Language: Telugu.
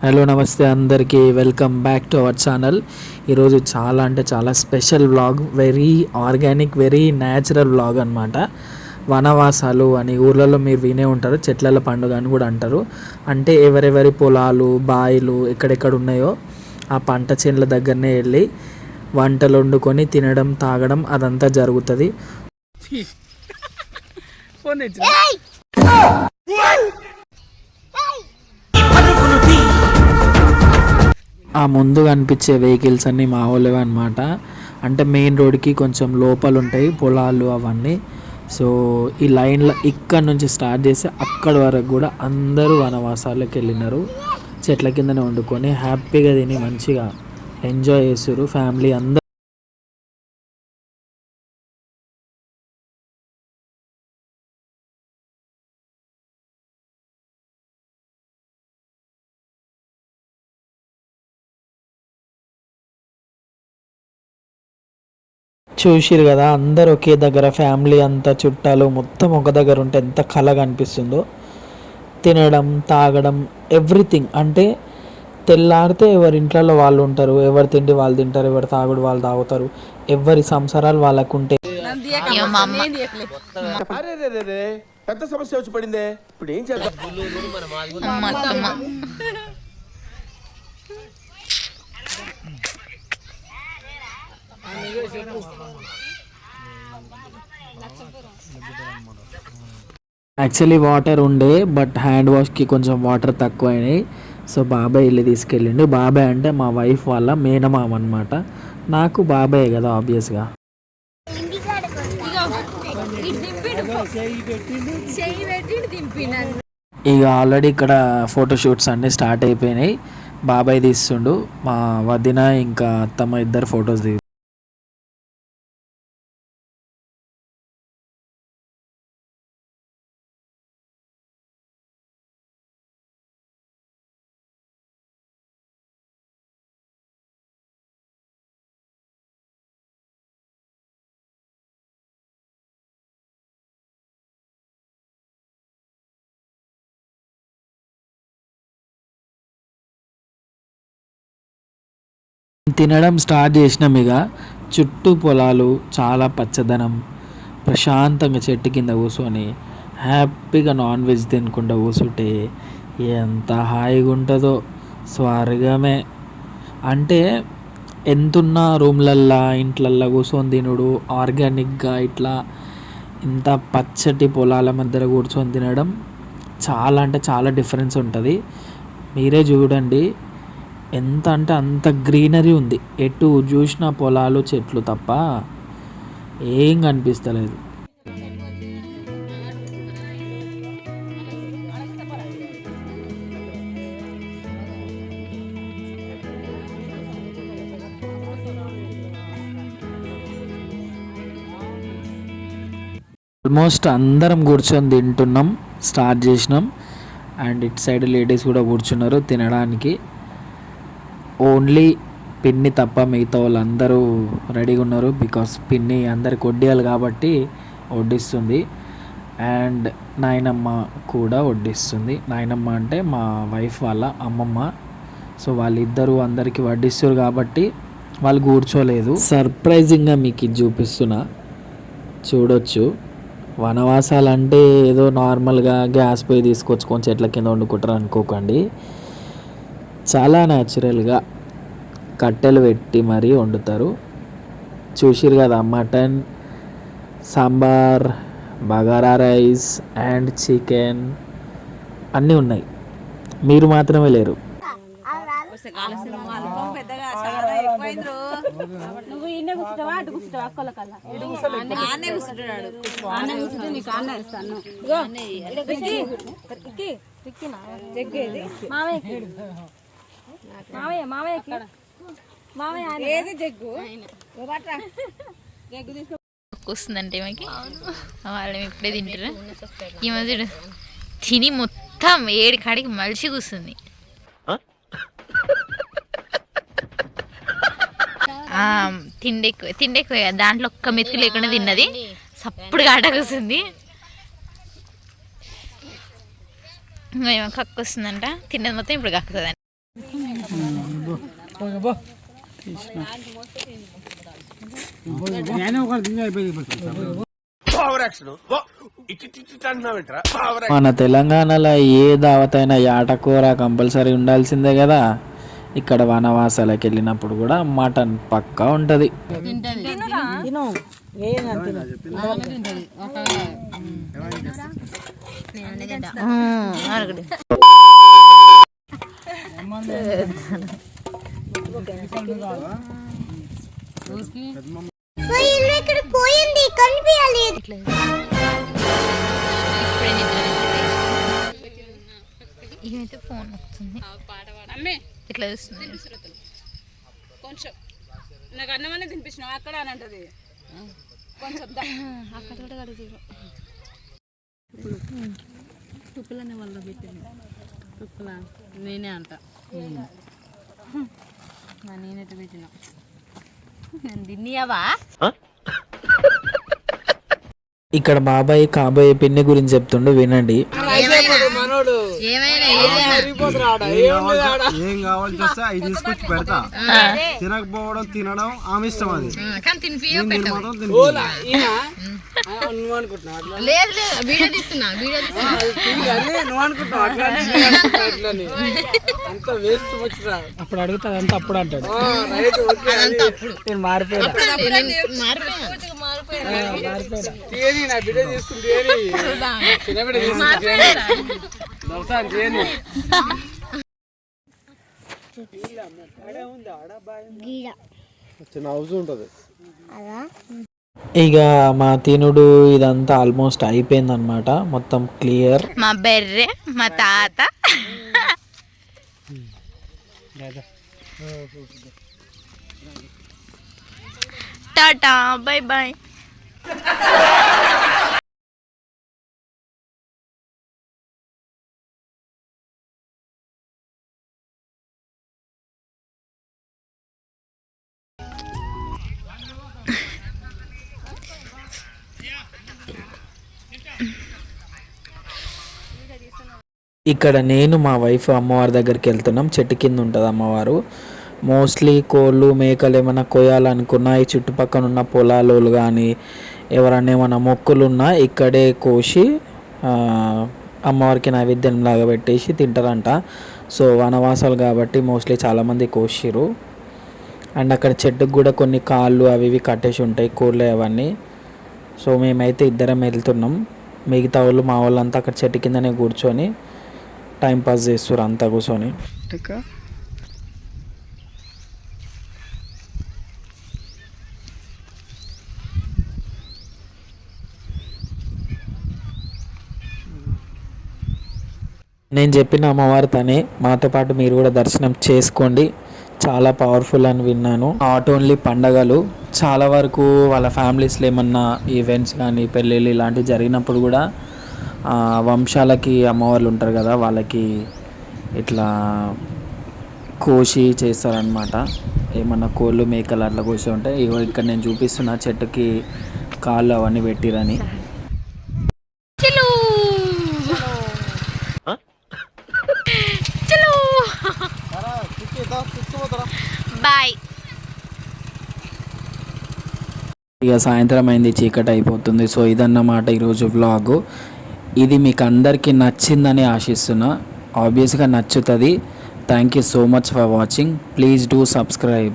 హలో నమస్తే అందరికీ. Welcome back to our channel ఈరోజు చాలా అంటే చాలా special vlog very organic very natural vlog అనమాట వనవాసాలు అని ఊర్లలో మీరు వినే ఉంటారు చెట్ల పండుగ అని కూడా అంటారు. అంటే ఎవరెవరి పొలాలు బాయిలు ఎక్కడెక్కడ ఉన్నాయో ఆ పంట చేనుల దగ్గరనే వెళ్ళి వంటలు వండుకొని తినడం తాగడం అదంతా జరుగుతుంది. ఆ ముందు కనిపించే వెహికల్స్ అన్నీ మా వాళ్ళవే అనమాట అంటే మెయిన్ రోడ్కి కొంచెం లోపల ఉంటాయి పొలాలు అవన్నీ. సో ఈ లైన్లో ఇక్కడ నుంచి స్టార్ట్ చేసి అక్కడ వరకు కూడా అందరూ వనవాసాలకు వెళ్ళినారు. చెట్ల కిందనే వండుకొని హ్యాపీగా తిని మంచిగా ఎంజాయ్ చేసారు ఫ్యామిలీ అందరూ. చూసిరు కదా అందరు ఒకే దగ్గర ఫ్యామిలీ అంతా చుట్టాలు మొత్తం ఒక దగ్గర ఉంటే ఎంత కలగా అనిపిస్తుందో. తినడం తాగడం ఎవ్రీథింగ్ అంటే తెల్లారితే ఎవరి ఇంట్లో వాళ్ళు ఉంటారు ఎవరు తిండి వాళ్ళు తింటారు ఎవరు తాగుడు వాళ్ళు తాగుతారు ఎవరి సంసారాలు వాళ్ళకు ఉంటే. పెద్ద సమస్య వచ్చి పడిందే. ఇప్పుడు ఏం చేద్దాం అమ్మ అత్తమ్మ యాక్చువల్లీ వాటర్ ఉండే బట్ హ్యాండ్ వాష్కి కొంచెం వాటర్ తక్కువ అయినాయి సో బాబాయ్ వెళ్ళి తీసుకెళ్ళిండు. బాబాయ్ అంటే మా వైఫ్ వాళ్ళ మేనమామ అనమాట నాకు బాబాయ్ కదా ఆబ్వియస్గా ఇక ఆల్రెడీ ఇక్కడ ఫోటోషూట్స్ అన్నీ స్టార్ట్ అయిపోయినాయి. బాబాయ్ తీస్తుండు. మా వదిన ఇంకా అత్తమ్మ ఇద్దరు ఫొటోస్ దిగు తినడం స్టార్ట్ చేసినాం ఇక. చుట్టూ పొలాలు చాలా పచ్చదనం. ప్రశాంతంగా చెట్టు కింద కూర్చొని హ్యాపీగా నాన్ వెజ్ తినకుండా కూర్చుంటే ఎంత హాయిగా ఉంటుందో. స్వర్గమే. అంటే ఎంతున్నా రూమ్లల్లా ఇంట్లల్లో కూర్చొని తినుడు ఆర్గానిక్గా ఇట్లా ఇంత పచ్చటి పొలాల మధ్యలో కూర్చొని తినడం చాలా అంటే చాలా డిఫరెన్స్ ఉంటుంది. మీరే చూడండి. ఎంత అంటే అంత గ్రీనరీ ఉంది. ఎటు చూసిన పొలాలు చెట్లు తప్ప ఏం కనిపిస్తలేదు. ఆల్మోస్ట్ అందరం కూర్చొని తింటున్నాం స్టార్ట్ చేసినాం. అండ్ ఇటు సైడ్ లేడీస్ కూడా కూర్చున్నారు తినడానికి. ఓన్లీ పిన్ని తప్ప మిగతా వాళ్ళందరూ రెడీగా ఉన్నారు బికాస్ పిన్ని అందరికి వడ్డియాలి కాబట్టి వడ్డిస్తుంది. అండ్ నాయనమ్మ కూడా వడ్డిస్తుంది. నాయనమ్మ అంటే మా వైఫ్ వాళ్ళ అమ్మమ్మ. సో వాళ్ళిద్దరూ అందరికీ వడ్డిస్తారు కాబట్టి వాళ్ళు కూర్చోలేదు. సర్ప్రైజింగ్గా మీకు ఇది చూపిస్తున్నా. చూడొచ్చు. వనవాసాలు అంటే ఏదో నార్మల్గా గ్యాస్ పోయి తీసుకొచ్చుకొని చెట్ల కింద వండుకుంటారు అనుకోకండి. చాలా న్యాచురల్గా కట్టెలు పెట్టి మరీ వండుతారు. చూసిరు కదా mutton sambar bagara rice and chicken అన్నీ ఉన్నాయి. మీరు మాత్రమే లేరు. నువ్వు కూర్చుంటావా అటు కూర్చుంటావా అక్కల కల్లా ఆనే కూర్చుంటాడు ఆనే కూర్చుంటే నీకు ఆనే ఇస్తాను రిక్కి, రిక్కి, జగ్గేది మావయ్యకి మావయ్య మావయ్యకి మావయ్య ఏది జగ్గు? జగ్గు తీసుకో. వస్తుందంటే మాకి వాళ్ళని ఇప్పుడే తింటారు ఈ మధ్య తిని మొత్తం ఏడి కాడికి మలిసి కూస్తుంది ఆ, తిండి ఎక్కువ తిండి ఎక్కువ దాంట్లో ఒక్క మెతుకు లేకుండా తిన్నది. సప్పుడు ఆట కూస్తుంది ఇంకా ఏమో కక్కు వస్తుందంట తిన్నది మొత్తం ఇప్పుడు కక్కుతుంది ఓవర్ యాక్షన్ ఇటు ఇటు ఇటు అంటున్నావేంట్రా ఓవర్ మన తెలంగాణలో ఏ దావతైనా యాటకూర కంపల్సరీ ఉండాల్సిందే కదా. ఇక్కడ వనవాసాలకు వెళ్ళినప్పుడు కూడా మటన్ పక్కా ఉంటుంది. ఈమెతే ఫోన్ వస్తుంది. ఇట్లా చూస్తుంది కొంచెం. నాకు అన్నమనే తినిపించినావు అక్కడ అని అంటది. కొంచెం అక్కడ కూడా కడుగుతారు. తుప్పులనే వాళ్ళ పెట్టింది. తుప్పుల నేనే అంట. నేనైతే పెట్టిన నేను తిన్నావా ఇక్కడ బాబాయ్ కాబోయే పిన్ని గురించి చెప్తుండు వినండి. ఏమైనా ఏం కావాల్సి వస్తే అవి తీసుకొచ్చి పెడతా. తినకపోవడం తినడం ఆమె ఇష్టం అది. కానీ తినిపి నేను మాత్రం తినిపించను. లేదు లేదు వీడియో తీస్తున్నా వీడియో తీస్తున్నా. అప్పుడు అడుగుతా అంతా అప్పుడు అంటాడు. నేను మారిపోయినా. చిన్న హౌస్ ఉంటుంది. ఇక మా తినుడు ఇదంతా ఆల్మోస్ట్ అయిపోయిందనమాట మొత్తం క్లియర్. మా బెర్రె మా తాత. టాటా బాయ్ బాయ్ ఇక్కడ నేను మా వైఫ్ అమ్మవారి దగ్గరికి వెళ్తున్నాం. చెట్టు కింద ఉంటుంది అమ్మవారు. మోస్ట్లీ కోళ్ళు మేకలు ఏమైనా కోయాలనుకున్నా ఈ చుట్టుపక్కల ఉన్న పొలాలు కానీ ఎవరైనా ఏమైనా మొక్కులు ఉన్నా ఇక్కడే కోసి అమ్మవారికి నైవేద్యం లాగా పెట్టేసి తింటారంట. సో వనవాసాలు కాబట్టి మోస్ట్లీ చాలామంది కోసిరు అండ్ అక్కడ చెట్టుకు కూడా కొన్ని కాళ్ళు అవి ఇవి కట్టేసి ఉంటాయి కోళ్ళు అవన్నీ. సో మేమైతే ఇద్దరం వెళ్తున్నాం. మిగతా వాళ్ళు మా వాళ్ళంతా అక్కడ చెట్టు కిందనే కూర్చొని టైం పాస్ చేస్తారు అంతా కూర్చొని. నేను చెప్పిన అమ్మవారు తనే. మాతో పాటు మీరు కూడా దర్శనం చేసుకోండి. చాలా పవర్ఫుల్ అని విన్నాను. నాట్ ఓన్లీ పండగలు చాలా వరకు వాళ్ళ ఫ్యామిలీస్లో ఏమన్నా ఈవెంట్స్ కానీ పెళ్ళిళ్ళు ఇలాంటివి జరిగినప్పుడు కూడా వంశాలకి అమ్మవార్లు ఉంటారు కదా వాళ్ళకి ఇట్లా కోసి చేస్తారనమాట ఏమన్నా కోళ్ళు మేకలు అట్లా కోసి ఉంటే ఇగో ఇక్కడ నేను చూపిస్తున్న చెట్టుకి కాళ్ళు అవన్నీ పెట్టిరని. బాయ్. ఇక సాయంత్రం అయింది చీకటి అయిపోతుంది. సో ఇదన్నమాట ఈరోజు వ్లాగు ఇది మీకు అందరికీ నచ్చిందని ఆశిస్తున్నా. ఆబ్వియస్గా నచ్చుతుంది. Thank you so much for watching please do subscribe